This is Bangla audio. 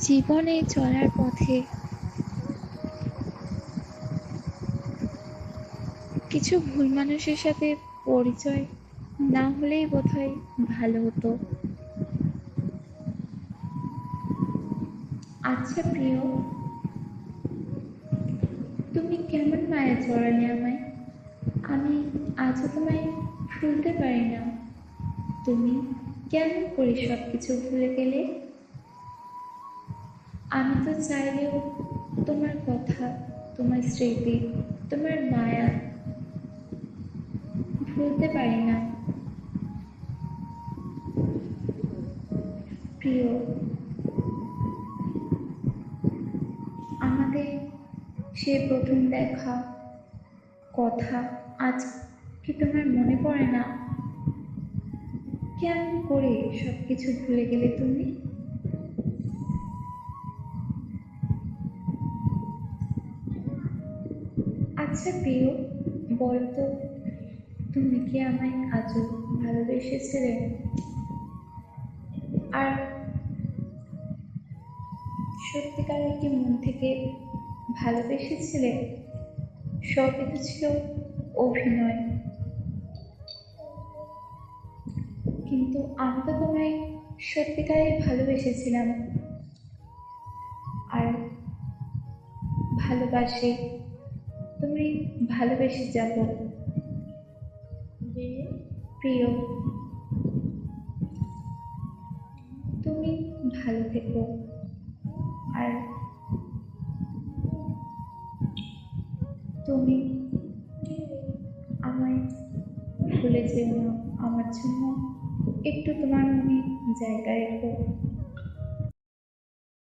জীবনে চলার পথে। কিছু ভুল মানুষের সাথে পরিচয় না হলেই বোধহয় ভালো হতো। আচ্ছা প্রিয়, তুমি কেমন মায়া জড়ালে আমায়? আমি আজও তোমায় ভুলতে পারি না। তুমি কেমন করে সব কিছু ভুলে গেলে? আমি তো চাইলেও তোমার কথা, তোমার স্মৃতি, তোমার মায়া ভুলতে পারি না। প্রিয়, আমাদের সে প্রথম দেখা, কথা আজ কি তোমার মনে পড়ে না? কেমন করে সব কিছু ভুলে গেলে তুমি? আচ্ছা প্রিয় বলতো তুমি কি আমায় আজও ভালোবেসেছিলে? আর সত্যিকারের কি মন থেকে ভালোবেসেছিলে? সবই তো ছিল অভিনয়। কিন্তু আমি তো তোমায় সত্যিকারের ভালোবেসেছিলাম। আর ভালোবাসি। তুমি ভালোবেসে যাব প্রিয় তুমি ভালো থেকো। আর তুমি আমায় ভুলে যেও না। আমার জন্য একটু তোমার মনে জায়গা রেখো।